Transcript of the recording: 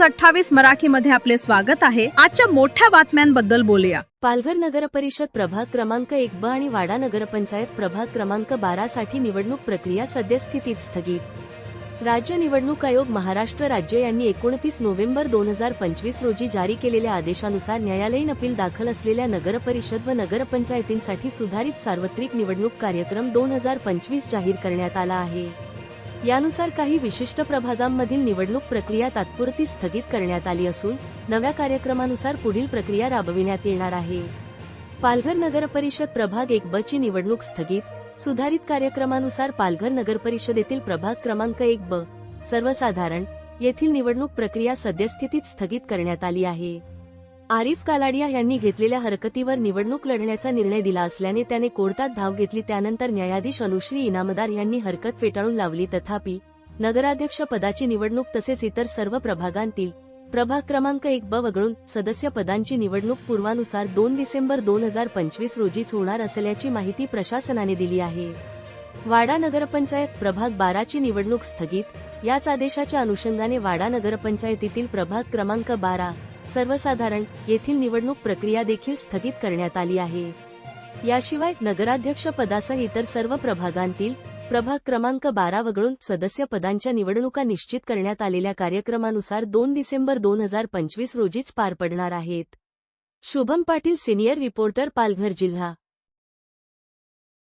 News अठ्ठावीस मराठीमध्ये आपले स्वागत आहे. आजच्या मोठ्या बातम्यांबद्दल बोलूया. पालघर नगर परिषद प्रभाग क्रमांक एक ब आणि वाडा नगरपंचायत प्रभाग क्रमांक बारा साठी निवडणूक प्रक्रिया सद्यस्थितीत स्थगित. राज्य निवडणूक आयोग महाराष्ट्र राज्य यांनी एकोणतीस नोव्हेंबर दोन हजार पंचवीस रोजी जारी केलेल्या आदेशानुसार न्यायालयीन अपील दाखल असलेल्या नगरपरिषद व नगरपंचायतींसाठी सुधारित सार्वत्रिक निवडणूक कार्यक्रम दोन हजार पंचवीस जाहीर करण्यात आला आहे. यानुसार काही विशिष्ट प्रभागांमधील निवडणूक प्रक्रिया तात्पुरती स्थगित करण्यात आली असून नव्या कार्यक्रमानुसार पुढील प्रक्रिया राबविण्यात येणार आहे. पालघर नगर परिषद प्रभाग एक ब ची निवडणूक स्थगित सुधारित कार्यक्रमानुसार पालघर नगर परिषदेतील प्रभाग क्रमांक एक ब सर्वसाधारण येथील निवडणूक प्रक्रिया सद्यस्थितीत स्थगित करण्यात आली आहे. आरिफ कालाडिया यांनी घेतलेल्या हरकतीवर निवडणूक लढण्याचा निर्णय दिला असल्याने त्याने कोर्टात धाव घेतली. त्यानंतर न्यायाधीश अनुश्री इनामदार यांनी हरकत फेटाळून लावली. तथापि नगराध्यक्ष पदाची निवडणूक तसेच इतर सर्व प्रभागांतील प्रभाग क्रमांक एक ब वगळून सदस्य पदांची निवडणूक पूर्वानुसार दोन डिसेंबर दोन हजार पंचवीस रोजीच होणार असल्याची माहिती प्रशासनाने दिली आहे. वाडा नगरपंचायत प्रभाग बाराची निवडणूक स्थगित. याच आदेशाच्या अनुषंगाने वाडा नगरपंचायतीतील प्रभाग क्रमांक बारा सर्वसाधारण येथील निवडणूक प्रक्रिया देखील स्थगित करण्यात आली आहे. याशिवाय नगराध्यक्ष पदासह इतर सर्व प्रभागांतील प्रभाग क्रमांक बारा वगळून सदस्य पदांच्या निवडणुका निश्चित करण्यात आलेल्या कार्यक्रमानुसार दोन डिसेंबर दोन हजार पंचवीस रोजीच पार पडणार आहेत. शुभम पाटील सिनियर रिपोर्टर पालघर जिल्हा.